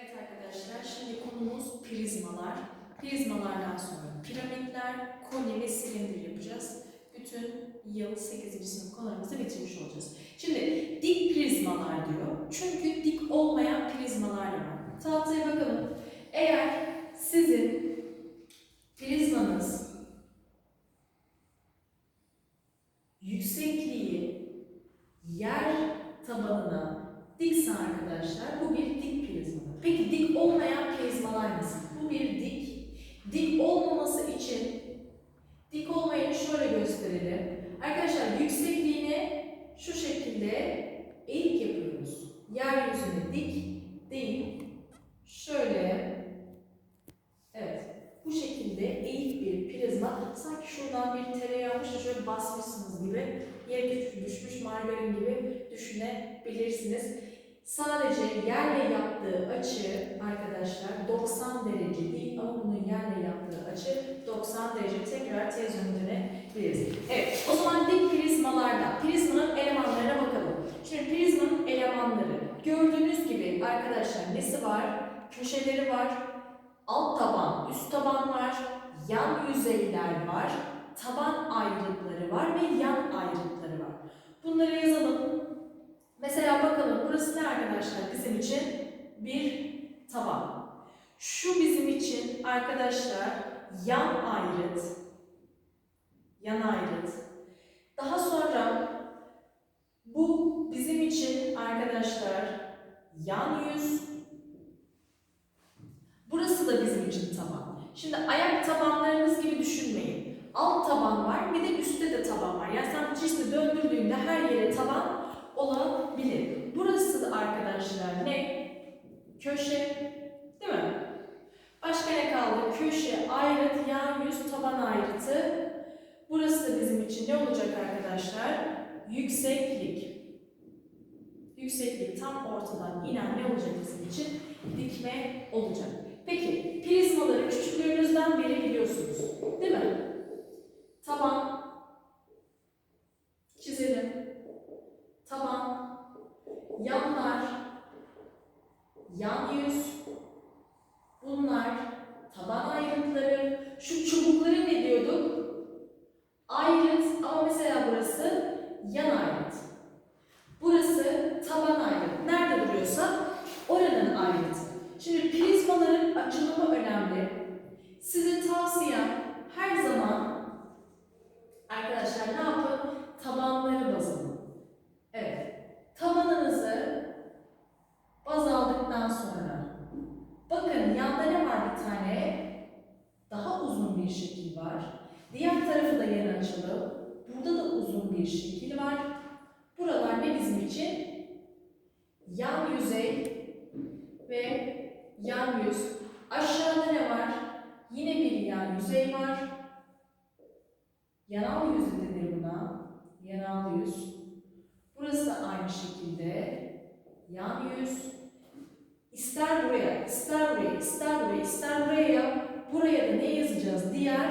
Evet arkadaşlar, şimdi konumuz prizmalar. Prizmalardan sonra piramitler, kolye ve silindir yapacağız. Bütün yıl 8. sınıf konularımızı bitirmiş olacağız. Şimdi dik prizmalar diyor. Çünkü dik olmayan prizmalar var. Tahtaya bakalım. Eğer sizin prizmanız yüksekliği yer tabanına dikse arkadaşlar bu bir dik prizma. Peki dik olmayan prizmalar nasıl? Bu bir dik. Dik olmaması için dik olmayanı şöyle gösterelim. Arkadaşlar yüksekliğini şu şekilde eğik yapıyoruz. Yeryüzüne dik değil. Şöyle evet bu şekilde eğik bir prizma sanki şuradan bir tereyağmış da şöyle basmışsınız gibi yere düş- düşmüş margarin gibi düşünebilirsiniz. Sadece yerle yaptığı açı arkadaşlar 90 derece değil ama bunun yerle yaptığı açı 90 derece tekrar tez dönebiliriz. Evet o zaman dik prizmalarda prizmanın elemanlarına bakalım. Şimdi prizmanın elemanları gördüğünüz gibi arkadaşlar nesi var? Köşeleri var, alt taban, üst taban var, yan yüzeyler var, taban ayrıtları var ve yan ayrıtları var. Bunları yazalım. Mesela bakalım burası ne arkadaşlar bizim için? Bir taban. Şu bizim için arkadaşlar yan ayrıt. Yan ayrıt. Daha sonra bu bizim için arkadaşlar yan yüz. Burası da bizim için taban. Şimdi ayak tabanlarınız gibi düşünmeyin. Alt taban var bir de üstte de taban var. Yani sen cismi döndürdüğünde her yere taban olabilir. Burası da arkadaşlar ne? Köşe, değil mi? Başka ne kaldı? Köşe, ayrıt, yan yüz, taban ayrıtı. Burası da bizim için ne olacak arkadaşlar? Yükseklik. Yükseklik tam ortadan inen ne olacak bizim için? Dikme olacak. Peki, prizmaları küçüklüğünüzden beri biliyorsunuz. Değil mi? Taban. Çizelim taban, yanlar, yan yüz, bunlar taban ayrıntıları. Şu çubukları ne diyorduk? Ayrıt ama mesela burası yan ayrıt. Burası taban ayrıt. Nerede duruyorsa oranın ayrıtı. Şimdi prizmaların açılımı önemli. Size tavsiyem her zaman arkadaşlar ne yapın? Tabanları baz alın. Evet. Tabanınızı baz aldıktan sonra bakın yanda ne var bir tane? Daha uzun bir şekil var. Diğer tarafı da yana açalım. Burada da uzun bir şekil var. Buralar ne bizim için? Yan yüzey ve yan yüz. Aşağıda ne var? Yine bir yan yüzey var. Yanal yüz denir buna. Yanal yüz. Burası da aynı şekilde yan yüz. İster buraya, ister buraya, ister buraya, ister buraya. Buraya da ne yazacağız? Diğer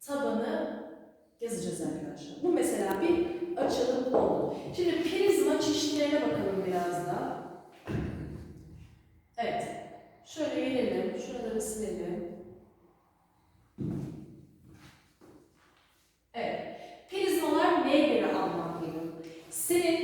tabanı yazacağız arkadaşlar. Bu mesela bir açılım oldu. Şimdi prizma çeşitlerine bakalım biraz da. Evet. Şöyle gelelim. Şuraları silelim. Evet. Prizmalar neye göre anlamlıyor? Senin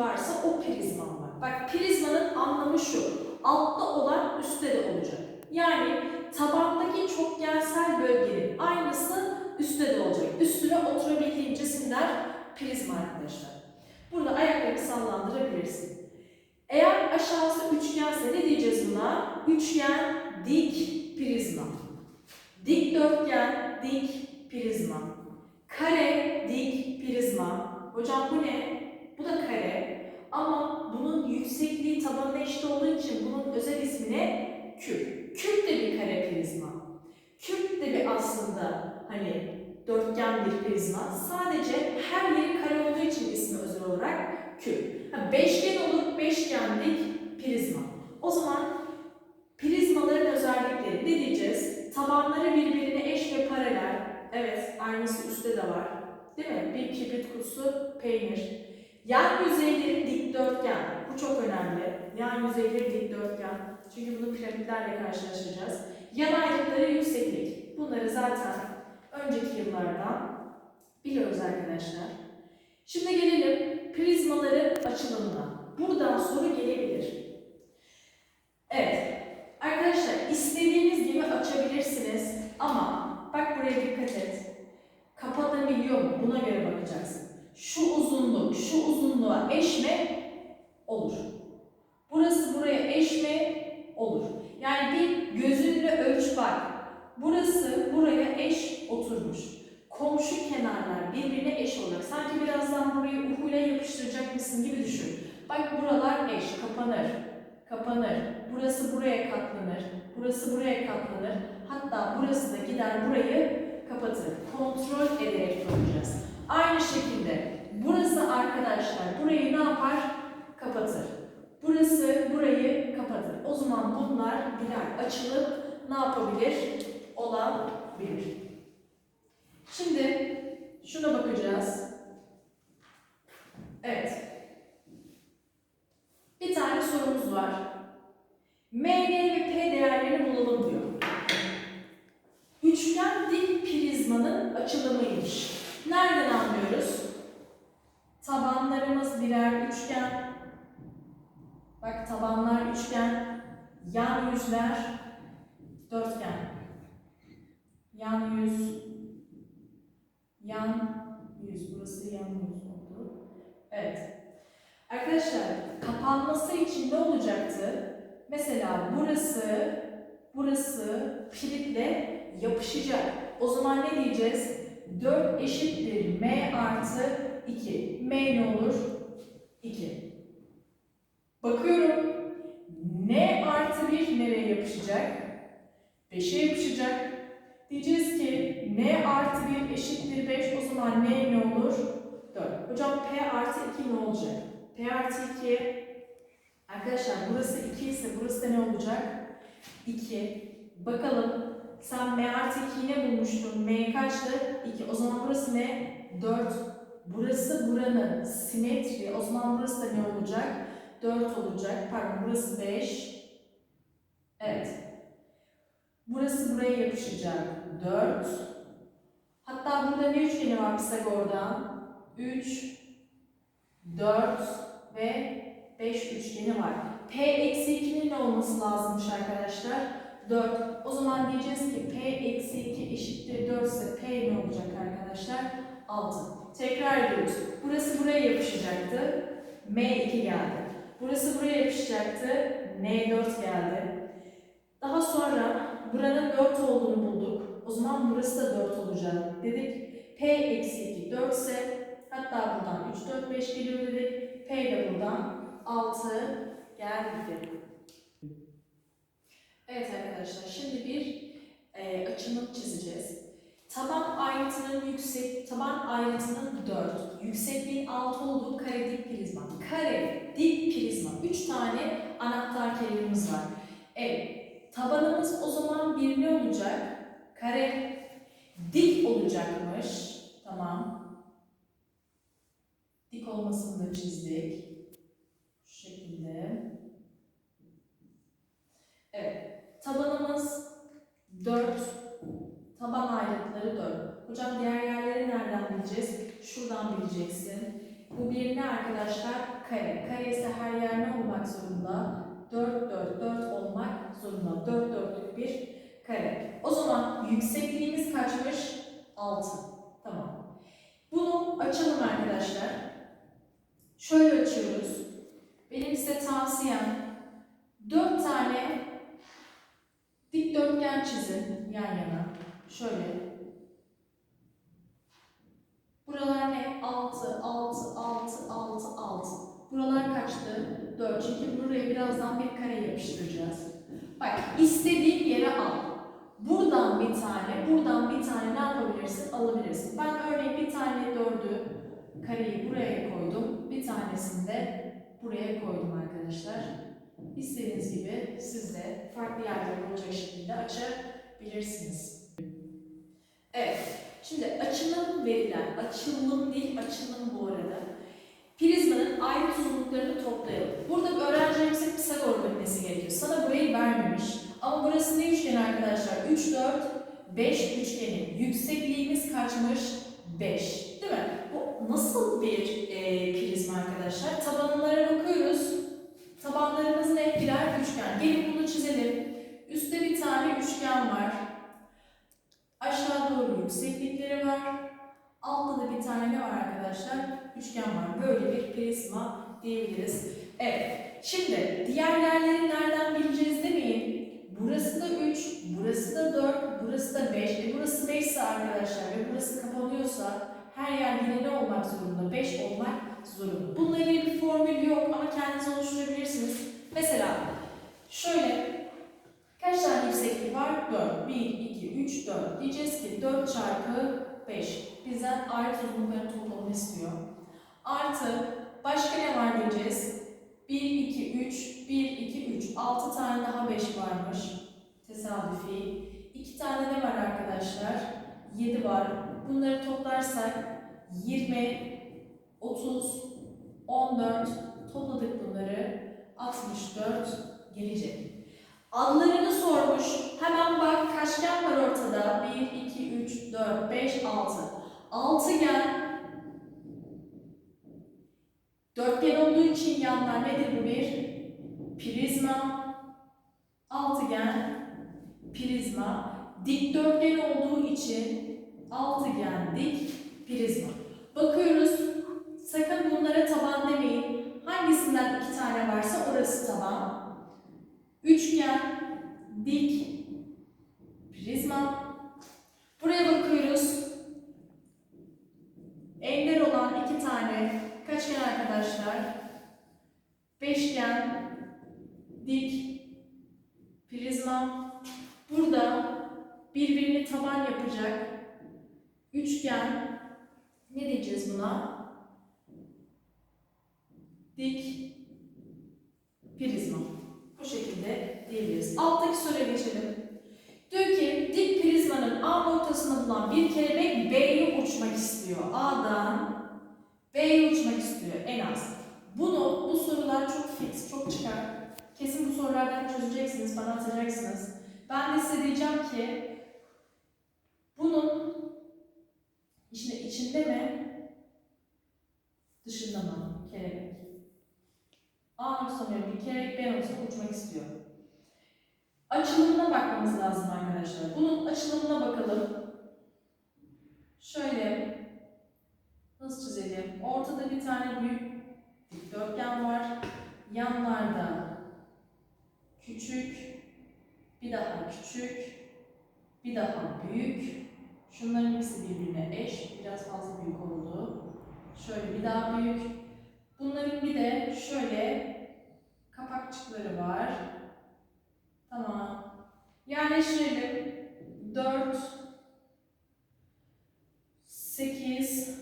varsa o prizman var. Bak prizmanın anlamı şu. Altta olan üstte de olacak. Yani tabandaki çokgensel bölgenin aynısı üstte de olacak. Üstüne oturabildiğincesinler prizma arkadaşlar. Burada ayaklarını sallandırabilirsin. Eğer aşağısı üçgense ne diyeceğiz buna? Üçgen dik prizma. Dikdörtgen dik prizma. Kare dik prizma. Hocam bu ne? Bu da kare. Ama bunun yüksekliği tabanına eşit olduğu için bunun özel ismi ne? Küp. Küp de bir kare prizma. Küp de bir aslında hani dörtgen bir prizma. Sadece her yeri kare olduğu için ismi özel olarak küp. Ha, beşgen olur, beşgenlik prizma. O zaman prizmaların özellikleri ne diyeceğiz? Tabanları birbirine eş ve paralel. Evet, aynısı üstte de var. Değil mi? Bir kibrit kutusu peynir. Yan yüzeyleri dikdörtgen. Bu çok önemli. Yan yüzeyleri dikdörtgen. Çünkü bunu piramitlerle karşılaştıracağız. Yan ayrıtları yükseklik. Bunları zaten önceki yıllardan biliyoruz arkadaşlar. Şimdi gelelim prizmaların açılımına. Buradan soru gelebilir. Evet. Arkadaşlar istediğiniz gibi açabilirsiniz ama bak buraya dikkat et. Kapanabiliyor mu? Buna göre bakacaksın. Şu uzunluk, şu uzunluğa eş mi? Olur. Burası buraya eş mi? Olur. Yani bir gözünle ölç bak. Burası buraya eş oturmuş. Komşu kenarlar birbirine eş olacak. Sanki birazdan burayı uhuyla yapıştıracakmışsın gibi düşün. Bak buralar eş, kapanır. Kapanır. Burası buraya katlanır. Burası buraya katlanır. Hatta burası da gider burayı kapatır. Kontrol ederek yapacağız. Aynı şekilde burası arkadaşlar burayı ne yapar? Kapatır. Burası burayı kapatır. O zaman bunlar birer açılıp ne yapabilir? Olabilir. Şimdi şuna bakacağız. Evet. Bir tane sorumuz var. M, N ve P değerlerini bulalım diyor. Üçgen dik prizmanın açılımıymış. Nereden anlıyoruz? Tabanlarımız birer üçgen. Bak tabanlar üçgen. Yan yüzler dörtgen. Yan yüz. Yan yüz. Burası yan yüz oldu. Evet. Arkadaşlar kapanması için ne olacaktı? Mesela burası, burası kilitle yapışacak. O zaman ne diyeceğiz? 4 eşittir m artı 2. m ne olur? 2. Bakıyorum. n artı 1 nereye yapışacak? 5'e yapışacak. Diyeceğiz ki n artı 1 eşittir 5. O zaman n ne olur? 4. Hocam p artı 2 ne olacak? P artı 2 Arkadaşlar burası 2 ise burası da ne olacak? 2. Bakalım sen M artı 2'yi ne bulmuştun? M kaçtı? 2. O zaman burası ne? 4. Burası buranın simetri. O zaman burası da ne olacak? 4 olacak. Pardon burası 5. Evet. Burası buraya yapışacak. 4. Hatta burada ne üçgeni var Pisagor'dan? 3, 4 ve 5 üçgeni var. P eksi 2'nin ne olması lazımmış arkadaşlar? 4. O zaman diyeceğiz ki P eksi 2 eşittir 4 ise P ne olacak arkadaşlar? 6. Tekrar ediyoruz. Burası buraya yapışacaktı. M2 geldi. Burası buraya yapışacaktı. N4 geldi. Daha sonra buranın 4 olduğunu bulduk. O zaman burası da 4 olacak dedik. P eksi 2 4 ise hatta buradan 3, 4, 5 geliyor dedik. P de buradan 6 geldi. Evet arkadaşlar şimdi bir e, açılım çizeceğiz. Taban ayrıtının yüksek, taban ayrıtının 4, yüksekliğin 6 olduğu kare dik prizma. Kare dik prizma. 3 tane anahtar kelimemiz var. Evet. Tabanımız o zaman bir ne olacak? Kare dik olacakmış. Tamam. Dik olmasını da çizdik. Şu şekilde. Evet. Tabanımız 4. Taban ayrıntıları 4. Hocam diğer yerleri nereden bileceğiz? Şuradan bileceksin. Bu bir ne arkadaşlar? Kare. Kare ise her yer ne olmak zorunda? 4, 4, 4 olmak zorunda. 4 dörtlük bir kare. O zaman yüksekliğimiz kaçmış? 6. Tamam. Bunu açalım arkadaşlar. Şöyle açıyoruz. Benim size tavsiyem 4 tane dikdörtgen çizin yan yana. Şöyle. Buralar ne? 6, 6, 6, 6, 6. Buralar kaçtı? 4. Çünkü buraya birazdan bir kare yapıştıracağız. Bak istediğin yere al. Buradan bir tane, buradan bir tane ne yapabilirsin? Alabilirsin. Ben örneğin bir tane dördü kareyi buraya koydum. Bir tanesini de buraya koydum arkadaşlar. İstediğiniz gibi siz de farklı yerler olacak şekilde açabilirsiniz. Evet, şimdi açılım verilen, açılım değil açılım bu arada. Prizmanın ayrı uzunluklarını toplayalım. Burada öğrencilerimizin Pisagor bilmesi gerekiyor. Sana burayı vermemiş. Ama burası ne üçgen arkadaşlar? 3, 4, 5 üçgeni. Yüksekliğimiz kaçmış? 5. Değil mi? Bu nasıl bir e, prizma arkadaşlar? Tabanlara bakıyoruz. Tabanlarımız ne? Birer üçgen. Gelin bunu çizelim. Üstte bir tane üçgen var. Aşağı doğru yükseklikleri var. Altta da bir tane ne var arkadaşlar? Üçgen var. Böyle bir prizma diyebiliriz. Evet. Şimdi diğer yerleri nereden bileceğiz demeyin. Burası da 3, burası da 4, burası da 5. E burası 5 ise arkadaşlar ve burası kapanıyorsa her yer yine ne olmak zorunda? 5 olmak zorunda. Bununla ilgili bir formül yok ama kendiniz oluşturabilirsiniz. Mesela şöyle kaç tane yükseklik var? 4. 1, 2, 3, 4. Diyeceğiz ki 4 çarpı 5. Bizden ayrı uzunlukların toplamını istiyor. Artı başka ne var diyeceğiz? 1, 2, 3, 1, 2, 3. 6 tane daha 5 varmış. Tesadüfi. 2 tane ne var arkadaşlar? 7 var. Bunları toplarsak 20, 30, 14 topladık bunları. 64 gelecek. Adlarını sormuş. Hemen bak kaçgen var ortada. 1, 2, 3, 4, 5, 6. Altıgen Dörtgen olduğu için yanlar nedir bu bir? Prizma. Altıgen, prizma. Dikdörtgen olduğu için altıgen, dik, prizma. Bakıyoruz. Sakın bunlara taban demeyin. Hangisinden iki tane varsa orası taban. Üçgen, dik, prizma. Buraya bakıyoruz. Ender olan iki tane kaçgen arkadaşlar? Beşgen, dik, prizma. Burada birbirini taban yapacak. Üçgen, ne diyeceğiz buna? Dik, prizma. Bu şekilde diyebiliriz. Alttaki soruya geçelim. Diyor ki dik prizmanın A noktasında bulunan bir kelebek B'ye uçmak istiyor. A'dan B'ye uçmak istiyor en az. Bunu, bu sorular çok fix, çok çıkar. Kesin bu sorulardan çözeceksiniz, bana atacaksınız. Ben de size diyeceğim ki bunun içinde, içinde mi, dışında mı kelebek? A noktasına bir kelebek B noktasına uçmak istiyor. Açılımına bakmamız lazım arkadaşlar. Bunun açılımına bakalım. Şöyle nasıl çizelim? Ortada bir tane büyük dikdörtgen var. Yanlarda küçük, bir daha küçük, bir daha büyük. Şunların ikisi birbirine eş. Biraz fazla büyük oldu. Şöyle bir daha büyük. Bunların bir de şöyle kapakçıkları var. Tamam. Yerleştirelim. 4 8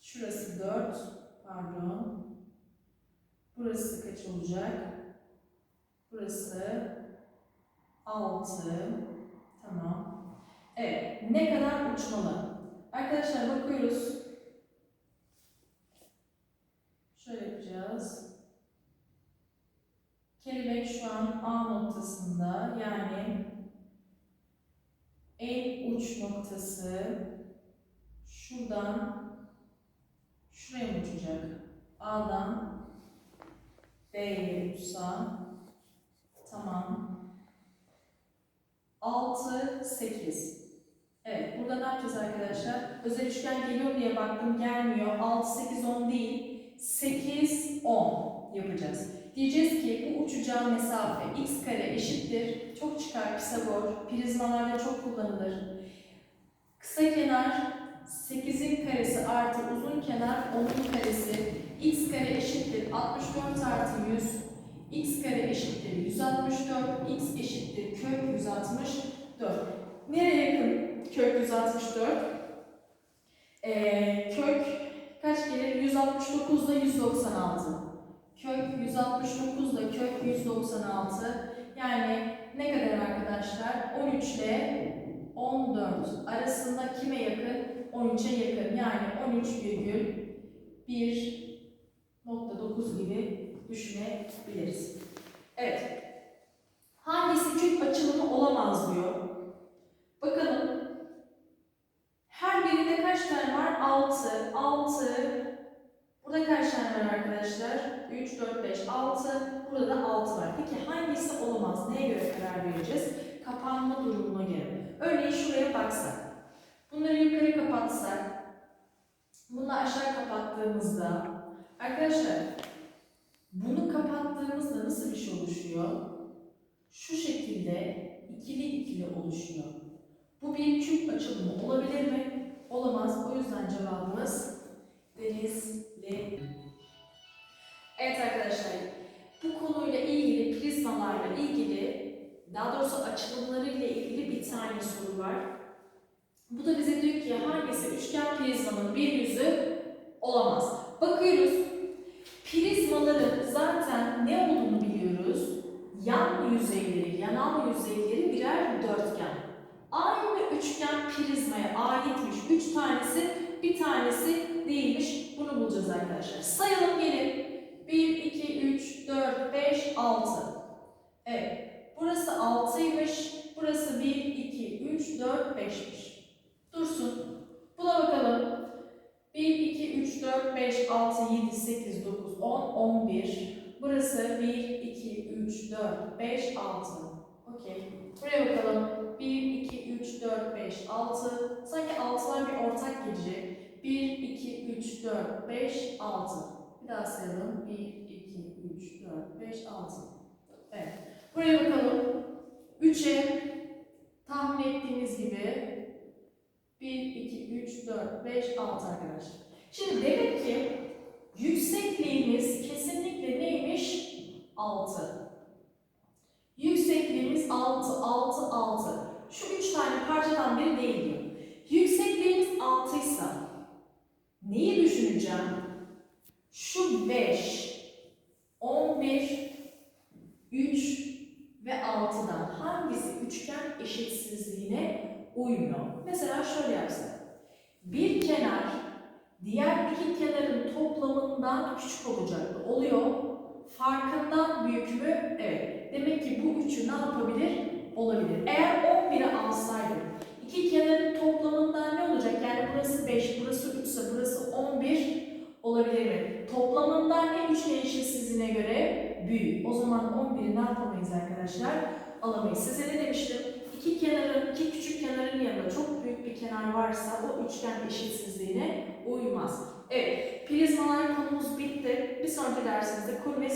Şurası 4 pardon. Burası kaç olacak? Burası 6 Tamam. Evet. Ne kadar uçmalı? Arkadaşlar bakıyoruz. Şöyle yapacağız. Kelebek şu an A noktasında yani en uç noktası şuradan şuraya uçacak? A'dan B'ye uçsa tamam. 6, 8. Burada ne yapacağız arkadaşlar? Özel üçgen geliyor diye baktım gelmiyor. 6, 8, 10 değil. 8, 10 yapacağız. Diyeceğiz ki bu uçacağı mesafe x kare eşittir. Çok çıkar Pisagor. Prizmalarda çok kullanılır. Kısa kenar 8'in karesi artı uzun kenar 10'un karesi. x kare eşittir 64 artı 100. x kare eşittir 164. x eşittir kök 164. Nereye yakın kök 164? Ee, kök kaç gelir? 169 ile 196. Kök 169 ile kök 196. Yani ne kadar arkadaşlar? 13 ile 14 arasında kime yakın? 13'e yakın. Yani 1.9 gibi düşünebiliriz. Evet. Hangisi küp açılımı olamaz diyor. Bakalım. Her birinde kaç tane var? 6. 6. Burada kaç tane arkadaşlar? 3, 4, 5, 6. Burada da 6 var. Peki hangisi olamaz? Neye göre karar vereceğiz? Kapanma durumuna göre. Örneğin şuraya baksak. Bunları yukarı kapatsak. Bunu aşağı kapattığımızda. Arkadaşlar bunu kapattığımızda nasıl bir şey oluşuyor? Şu şekilde ikili ikili oluşuyor. Bu bir küp açılımı olabilir mi? Olamaz. O yüzden cevabımız denizli. Evet arkadaşlar, bu konuyla ilgili, prizmalarla ilgili, daha doğrusu açılımlarıyla ilgili bir tane soru var. Bu da bize diyor ki hangisi üçgen prizmanın bir yüzü olamaz. Bakıyoruz, prizmaların zaten ne olduğunu biliyoruz. Yan yüzeyleri, yanal yüzeyleri birer dörtgen. Aynı üçgen prizmaya aitmiş. Üç tanesi, bir tanesi değilmiş. Bunu bulacağız arkadaşlar. Sayalım gelin. 1, 2, 3, 4, 5, 6. Evet. Burası 6'ymış. Burası 1, 2, 3, 4, 5'miş. Dursun. Buna bakalım. 1, 2, 3, 4, 5, 6, 7, 8, 9, 10, 11. Burası 1, 2, 3, 4, 5, 6. Okey. Buraya bakalım. 1, 2, 3, 4, 5, 6. Sanki 6'lar bir ortak gelecek. 1, 2, 3, 4, 5, 6. Bir daha sayalım. 1, 2, 3, 4, 5, 6. Evet. Buraya bakalım. 3'e tahmin ettiğimiz gibi 1, 2, 3, 4, 5, 6 arkadaşlar. Şimdi demek ki yüksekliğimiz kesinlikle neymiş? 6. Yüksekliğimiz 6, 6, 6. Şu üç tane parçadan biri değil diyor. Yüksekliğimiz 6 ise neyi düşüneceğim? Şu 5, 11, 3 ve 6'dan hangisi üçgen eşitsizliğine uymuyor? Mesela şöyle yapsak. Bir kenar diğer iki kenarın toplamından küçük olacaktı. Oluyor. Farkından büyük mü? Evet. Demek ki bu üçü ne yapabilir? Olabilir. Eğer 11'i alsaydım iki kenarın toplamından ne olacak? Yani burası 5, burası 3 ise burası 11 olabilir mi? Toplamından ne üçgen eşitsizliğine göre? Büyük. O zaman 11'i ne yapamayız arkadaşlar? Alamayız. Size ne demiştim? İki kenarın, iki küçük kenarın yanında çok büyük bir kenar varsa o üçgen eşitsizliğine uymaz. Evet, prizmalar konumuz bitti. Bir sonraki dersimizde kurme